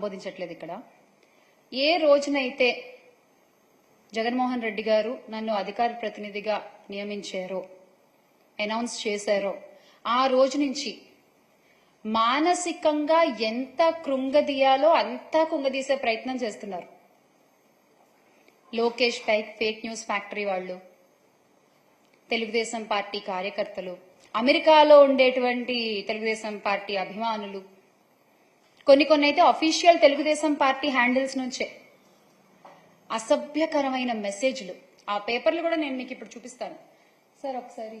సంబోధించట్లేదు ఇక్కడ. ఏ రోజునైతే జగన్మోహన్ రెడ్డి గారు నన్ను అధికార ప్రతినిధిగా నియమించారో అనౌన్స్ చేశారో ఆ రోజు నుంచి మానసికంగా ఎంత కృంగదీయాలో అంతా కుంగదీసే ప్రయత్నం చేస్తున్నారు. Lokesh fake fake news factory వాళ్ళు తెలుగుదేశం పార్టీ కార్యకర్తలు అమెరికాలో ఉండేటువంటి తెలుగుదేశం పార్టీ అభిమానులు కొన్ని కొన్ని అయితే అఫీషియల్ తెలుగుదేశం పార్టీ హ్యాండిల్స్ నుంచే. అసభ్యకరమైన మెసేజ్లు ఆ పేపర్లు కూడా నేను మీకు ఇప్పుడు చూపిస్తాను. సార్ ఒకసారి.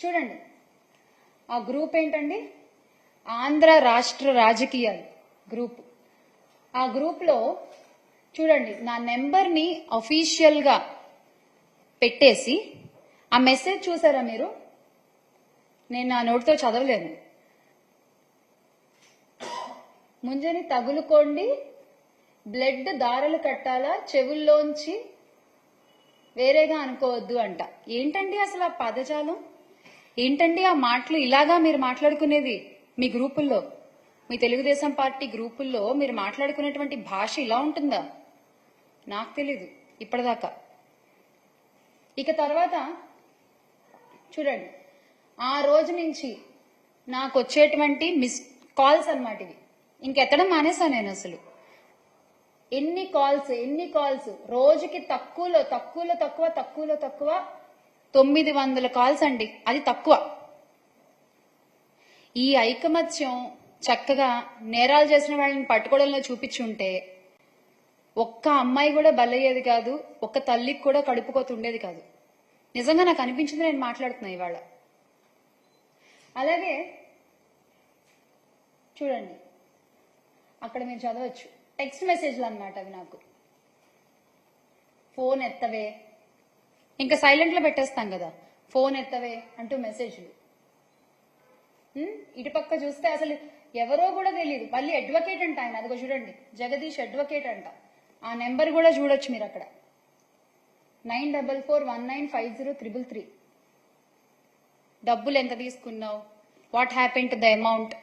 చూడండి. ఆ గ్రూప్ ఏంటండి? ఆంధ్ర రాష్ట్ర రాజకీయాలు గ్రూప్ ఆ గ్రూప్లో చూడండి నా నెంబర్ని అఫీషియల్గా పెట్టేసి ఆ మెసేజ్ చూసారా మీరు? నేను నా నోటితో చదవలేను. ముంజని తగులుకోండి. బ్లడ్ దారలు కట్టాలా? చెవుల్లోంచి వేరేగా అనుకోవద్దు అంట. ఏంటండి అసలు ఆ పదజాలం? ఏంటండి ఆ మాటలు? ఇలాగా మీరు మాట్లాడుకునేది మీ గ్రూపుల్లో మీ తెలుగుదేశం పార్టీ గ్రూపుల్లో మీరు మాట్లాడుకునేటువంటి భాష ఇలా ఉంటుందా? నాకు తెలీదు ఇప్పటిదాకా. ఇక తర్వాత చూడండి. ఆ రోజు నుంచి నాకు వచ్చేటువంటి మిస్ కాల్స్ అన్నమాట ఇవి. ఇంకెత్తడం మానేసా నేను అసలు. ఎన్ని కాల్స్ ఎన్ని కాల్స్ రోజుకి తక్కువలో తక్కువలో తక్కువ తక్కువలో తక్కువ తొమ్మిది వందల కాల్స్ అండి. అది తక్కువ. ఈ ఐకమత్యం చక్కగా నేరాలు చేసిన వాళ్ళని పట్టుకోవడంలో చూపించుంటే ఒక్క అమ్మాయి కూడా బలయ్యేది కాదు ఒక్క తల్లికి కూడా కడుపుకోతుండేది కాదు. నిజంగా నాకు అనిపించింది నేను మాట్లాడుతున్నా ఇవాళ. అలాగే చూడండి. అక్కడ మీరు చదవచ్చు. టెక్స్ట్ మెసేజ్లు అన్నమాట అవి నాకు. ఫోన్ ఎత్తవే. ఇంకా సైలెంట్లో పెట్టేస్తాం కదా. ఫోన్ ఎత్తవే అంటూ మెసేజ్లు ఇటుపక్క చూస్తే అసలు ఎవరో కూడా తెలియదు. మళ్ళీ అడ్వకేట్ అంట ఆయన. అదిగో చూడండి. జగదీష్ అడ్వకేట్ అంట. ఆ నెంబర్ కూడా చూడొచ్చు మీరు అక్కడ. Nine double four one nine five zero triple three. డబ్బులు ఎంత తీసుకున్నావు? What happen to the amount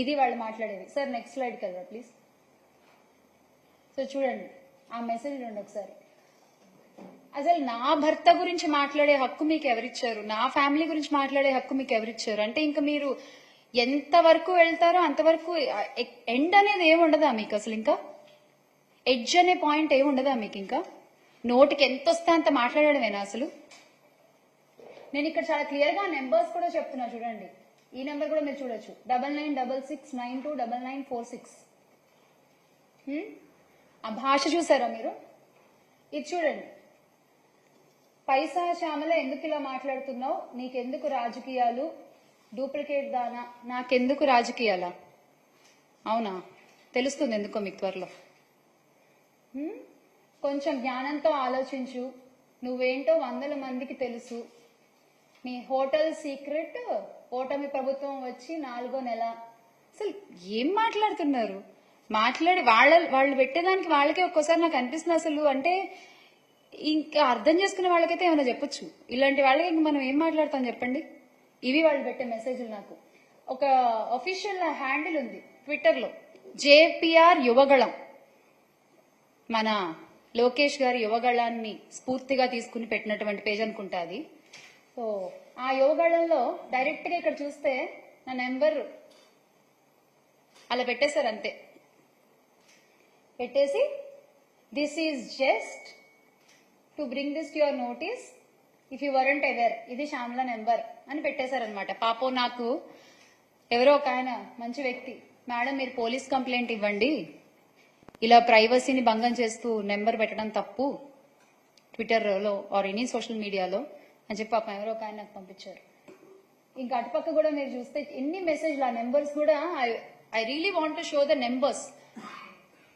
ఇది వాళ్ళు మాట్లాడేది. సార్ నెక్స్ట్ స్లైడ్కి కదా ప్లీజ్ సో చూడండి. ఆ మెసేజ్ రెండు ఒకసారి. అసలు నా భర్త గురించి మాట్లాడే హక్కు మీకు ఎవరిచ్చారు? నా ఫ్యామిలీ గురించి మాట్లాడే హక్కు మీకు ఎవరిచ్చారు? అంటే ఇంకా మీరు ఎంత వరకు వెళ్తారో అంతవరకు ఎండ్ అనేది ఏమి ఉండదా మీకు అసలు ఇంకా? ఎడ్జ్ అనే పాయింట్ ఏమి ఉండదా మీకు ఇంకా? నోటికి ఎంత వస్తే అంత మాట్లాడడమేనా అసలు? నేను ఇక్కడ చాలా క్లియర్గా నెంబర్స్ కూడా చెప్తున్నా చూడండి. ఈ నెంబర్ కూడా మీరు చూడొచ్చు. Double nine double six nine two double nine four six ఆ భాష చూసారా మీరు? ఇది చూడండి. పైసా శ్యామల ఎందుకు ఇలా మాట్లాడుతున్నావు? నీకెందుకు రాజకీయాలు? డూప్లికేట్ దానా? నాకెందుకు రాజకీయాలా? అవునా? తెలుస్తుంది ఎందుకో మీకు త్వరలో. Hmm? కొంచెం జ్ఞానంతో ఆలోచించు. నువ్వేంటో వందల మందికి తెలుసు. మీ హోటల్ సీక్రెట్ ఓటమి ప్రభుత్వం వచ్చి నాలుగో నెల. అసలు ఏం మాట్లాడుతున్నారు? మాట్లాడి వాళ్ళ వాళ్ళు పెట్టేదానికి వాళ్ళకే ఒక్కోసారి నాకు అనిపిస్తుంది అసలు. అంటే ఇంకా అర్థం చేసుకునే వాళ్ళకైతే ఏమైనా చెప్పొచ్చు? ఇలాంటి వాళ్ళకి ఇంక మనం ఏం మాట్లాడతాం చెప్పండి? ఇవి వాళ్ళు పెట్టే మెసేజ్లు నాకు. ఒక అఫీషియల్ హ్యాండిల్ ఉంది ట్విట్టర్లో జేపీఆర్ యువగళం. మన లోకేష్ గారి యువగళాన్ని స్ఫూర్తిగా తీసుకుని పెట్టినటువంటి పేజ్ అనుకుంటా అది. సో ఆ యువగళంలో డైరెక్ట్గా ఇక్కడ చూస్తే నా నెంబర్ అలా పెట్టేశారు అంతే. పెట్టేసి this is just to bring this to your notice if you weren't aware ఇది శ్యామల నెంబర్ అని పెట్టేశారనమాట పాపం నాకు ఎవరో ఒక ఆయన మంచి వ్యక్తి. మేడం మీరు పోలీస్ కంప్లైంట్ ఇవ్వండి. ఇలా ప్రైవసీని భంగం చేస్తూ నెంబర్ పెట్టడం తప్పు. ట్విట్టర్లో ఆర్ ఎనీ సోషల్ మీడియాలో అని చెప్పి పాపం ఎవరో ఒక ఆయన నాకు పంపించారు. ఇంకా అటుపక్క కూడా మీరు చూస్తే ఎన్ని మెసేజ్లు ఆ నెంబర్స్ కూడా I I really want to show the numbers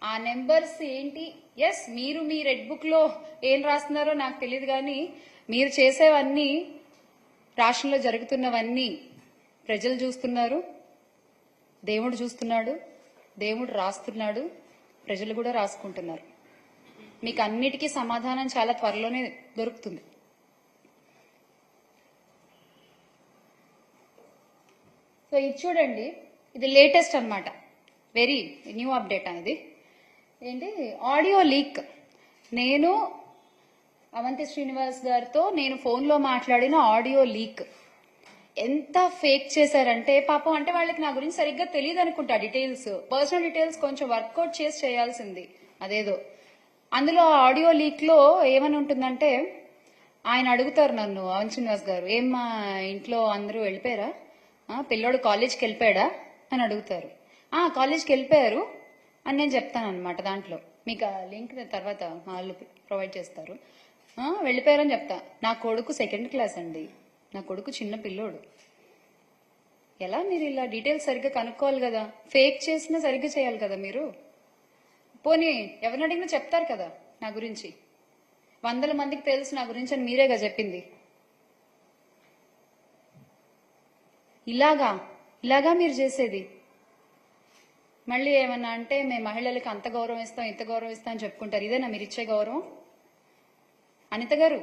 ఆ నెంబర్స్ ఏంటి? ఎస్ మీరు మీ రెడ్ బుక్లో ఏం రాస్తున్నారో నాకు తెలియదు కానీ మీరు చేసేవన్నీ రాష్ట్రంలో జరుగుతున్నవన్నీ ప్రజలు చూస్తున్నారు దేవుడు చూస్తున్నాడు దేవుడు రాస్తున్నాడు ప్రజలు కూడా రాసుకుంటున్నారు. మీకు అన్నిటికీ సమాధానం చాలా త్వరలోనే దొరుకుతుంది. సో ఇది చూడండి ఇది లేటెస్ట్ అన్నమాట. వెరీ న్యూ అప్డేట్ అనేది. ఏంటి? ఆడియో లీక్ నేను అవంతి శ్రీనివాస్ గారితో నేను ఫోన్లో మాట్లాడిన ఆడియో లీక్ ఎంత ఫేక్ చేశారంటే పాపం అంటే వాళ్ళకి నా గురించి సరిగ్గా తెలియదు అనుకుంటా డీటెయిల్స్ పర్సనల్ డీటెయిల్స్ కొంచెం వర్కౌట్ చేసి చేయాల్సింది. అదేదో. అందులో ఆడియో లీక్లో ఏమని ఉంటుందంటే ఆయన అడుగుతారు నన్ను అవంత్ శ్రీనివాస్ గారు ఏం మా ఇంట్లో అందరూ వెళ్ళిపోయారా? పిల్లోడు కాలేజ్కి వెళ్ళిపోయాడా అని అడుగుతారు. ఆ కాలేజ్కి వెళ్ళిపోయారు అని నేను చెప్తాను అనమాట దాంట్లో. మీకు ఆ లింక్ తర్వాత వాళ్ళు ప్రొవైడ్ చేస్తారు. వెళ్ళిపోయారని చెప్తా. నా కొడుకు సెకండ్ క్లాస్ అండి. నా కొడుకు చిన్న పిల్లోడు. ఎలా మీరు ఇలా డీటెయిల్స్ సరిగ్గా కనుక్కోవాలి కదా? ఫేక్ చేసినా సరిగ్గా చేయాలి కదా మీరు? పోనీ ఎవరిని అడిగినా చెప్తారు కదా నా గురించి. వందల మందికి తెలుసు నా గురించి అని మీరేగా చెప్పింది? ఇలాగా ఇలాగా మీరు చేసేది. మళ్ళీ ఏమన్నా అంటే మేము మహిళలకు అంత గౌరవం ఇస్తాం ఇంత గౌరవం ఇస్తాం అని చెప్పుకుంటారు. ఇదేనా మీరు ఇచ్చే గౌరవం? అనిత గారు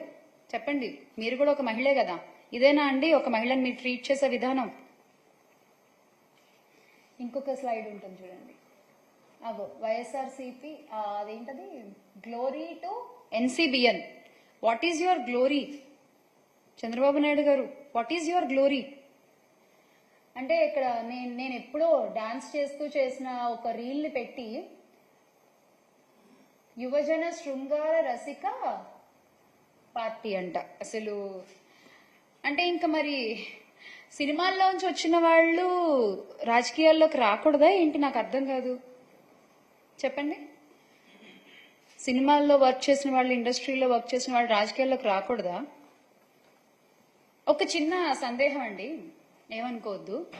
చెప్పండి. మీరు కూడా ఒక మహిళే కదా. ఇదేనా అండి? ఒక మహిళని మీరు ట్రీట్ చేసే విధానం. ఇంకొక స్లైడ్ ఉంటుంది చూడండి. అగో వైఎస్ఆర్సిపి అదేంటది? Glory to NCBN. What is your glory? Chandrababu Naidu garu what is your glory? అంటే ఇక్కడ నేను నేను ఎప్పుడో డాన్స్ చేస్తూ చేసిన ఒక రీల్ని పెట్టి యువజన శృంగార రసిక పార్టీ అంట. అసలు అంటే ఇంకా మరి సినిమాల్లోంచి వచ్చిన వాళ్ళు రాజకీయాల్లోకి రాకూడదా ఏంటి నాకు అర్థం కాదు. చెప్పండి. సినిమాల్లో వర్క్ చేసిన వాళ్ళు ఇండస్ట్రీలో వర్క్ చేసిన వాళ్ళు రాజకీయాల్లోకి రాకూడదా? ఒక చిన్న సందేహం అండి. ఏమనుకోవద్దు.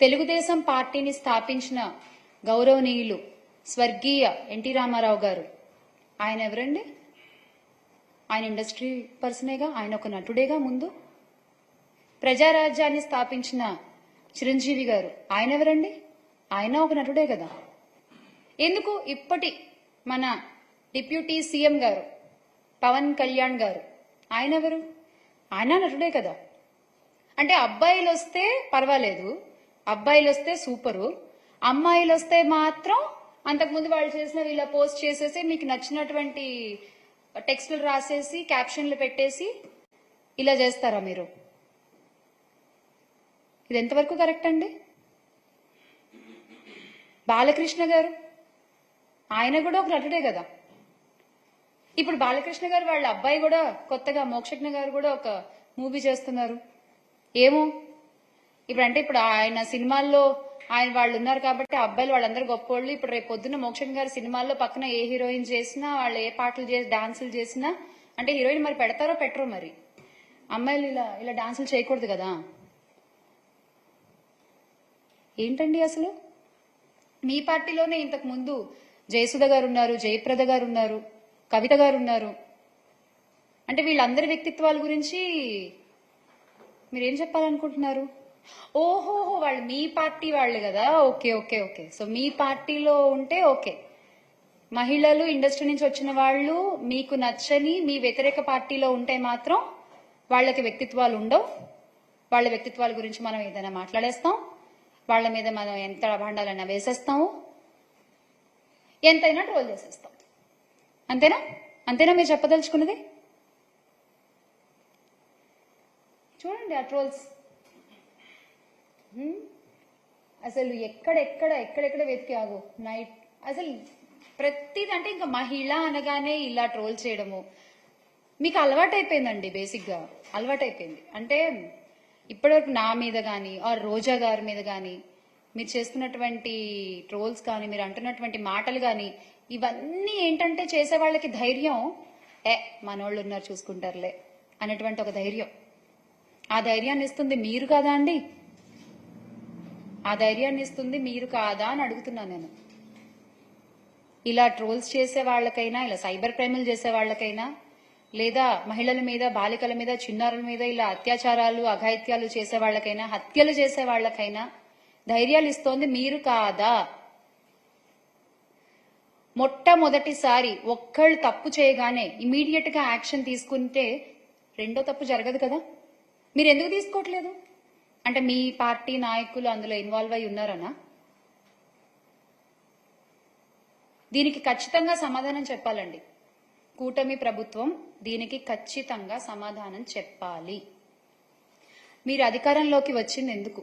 తెలుగుదేశం పార్టీని స్థాపించిన గౌరవనీయులు స్వర్గీయ ఎన్టీ రామారావు గారు. ఆయన ఎవరండి? ఆయన ఇండస్ట్రీ పర్సనేగా ఆయన ఒక నటుడేగా ముందు? ప్రజారాజ్యాన్ని స్థాపించిన చిరంజీవి గారు. ఆయన ఎవరండి? ఆయన ఒక నటుడే కదా. ఎందుకు ఇప్పటి మన డిప్యూటీ సీఎం గారు పవన్ కళ్యాణ్ గారు? ఆయన ఎవరు? ఆయన నటుడే కదా. అంటే అబ్బాయిలు వస్తే పర్వాలేదు. అబ్బాయిలు వస్తే సూపరు. అమ్మాయిలు వస్తే మాత్రం అంతకుముందు వాళ్ళు చేసిన ఇలా పోస్ట్ చేసేసి మీకు నచ్చినటువంటి టెక్స్ట్లు రాసేసి క్యాప్షన్లు పెట్టేసి ఇలా చేస్తారా మీరు? ఇది ఎంతవరకు కరెక్ట్ అండి? బాలకృష్ణ గారు? ఆయన కూడా ఒక నటుడే కదా. ఇప్పుడు బాలకృష్ణ గారు వాళ్ళ అబ్బాయి కూడా కొత్తగా మోక్షజ్ఞ గారు కూడా ఒక మూవీ చేస్తున్నారు. ఏమో? ఇప్పుడు అంటే ఇప్పుడు ఆయన సినిమాల్లో ఆయన వాళ్ళు ఉన్నారు కాబట్టి అబ్బాయిలు వాళ్ళందరూ గొప్పోళ్ళు. ఇప్పుడు రేపు పొద్దున్న మోక్షన్ గారి సినిమాల్లో పక్కన ఏ హీరోయిన్ చేసినా వాళ్ళు ఏ పాటలు చేసి డాన్సులు చేసినా అంటే హీరోయిన్ మరి పెడతారో పెట్టరో మరి? అమ్మాయిలు ఇలా ఇలా డాన్సులు చేయకూడదు కదా? ఏంటండి అసలు? మీ పార్టీలోనే ఇంతకు ముందు జయసుధ గారు ఉన్నారు జయప్రద గారు ఉన్నారు కవిత గారు ఉన్నారు. అంటే వీళ్ళందరి వ్యక్తిత్వాల గురించి మీరేం చెప్పాలనుకుంటున్నారు? ఓహోహో వాళ్ళు మీ పార్టీ వాళ్ళు కదా. Okay okay okay. సో మీ పార్టీలో ఉంటే ఓకే. మహిళలు ఇండస్ట్రీ నుంచి వచ్చిన వాళ్ళు మీకు నచ్చని మీ వ్యతిరేక పార్టీలో ఉంటే మాత్రం వాళ్ళకి వ్యక్తిత్వాలు ఉండవు. వాళ్ళ వ్యక్తిత్వాల గురించి మనం ఏదైనా మాట్లాడేస్తాం. వాళ్ళ మీద మనం ఎంత భాండాలైనా వేసేస్తాము. ఎంతైనా ట్రోల్ చేసేస్తాం. అంతేనా? అంతేనా మీరు చెప్పదలుచుకున్నది? చూడండి ఆ ట్రోల్స్. అసలు ఎక్కడెక్కడ ఎక్కడెక్కడ వెతికి ఆగు. నైట్. అసలు ప్రతిది అంటే ఇంకా మహిళ అనగానే ఇలా ట్రోల్ చేయడము. మీకు అలవాటైపోయిందండి బేసిక్గా. అలవాటైపోయింది. అంటే ఇప్పటివరకు నా మీద కానీ ఆర్ రోజా గారి మీద కానీ మీరు చేస్తున్నటువంటి ట్రోల్స్ కానీ మీరు అంటున్నటువంటి మాటలు కానీ ఇవన్నీ ఏంటంటే చేసే వాళ్ళకి ధైర్యం. ఏ మనోళ్ళు ఉన్నారు చూసుకుంటారులే. అనేటువంటి ఒక ధైర్యం. ఆ ధైర్యాన్ని ఇస్తుంది మీరు కాదా అండి? ఆ ధైర్యాన్ని ఇస్తుంది మీరు కాదా అని అడుగుతున్నాను నేను. ఇలా ట్రోల్స్ చేసే వాళ్ళకైనా ఇలా సైబర్ క్రైములు చేసే వాళ్ళకైనా లేదా మహిళల మీద బాలికల మీద చిన్నారుల మీద ఇలా అత్యాచారాలు అఘాయిత్యాలు చేసే వాళ్ళకైనా హత్యలు చేసే వాళ్ళకైనా ధైర్యాలు ఇస్తోంది మీరు కాదా? మొట్టమొదటిసారి ఒక్కళ్ళు తప్పు చేయగానే ఇమీడియట్గా యాక్షన్ తీసుకుంటే రెండో తప్పు జరగదు కదా? మీరు ఎందుకు తీసుకోవట్లేదు? అంటే మీ పార్టీ నాయకులు అందులో ఇన్వాల్వ్ అయి ఉన్నారనా? దీనికి ఖచ్చితంగా సమాధానం చెప్పాలండి. కూటమి ప్రభుత్వం దీనికి ఖచ్చితంగా సమాధానం చెప్పాలి. మీరు అధికారంలోకి వచ్చింది ఎందుకు?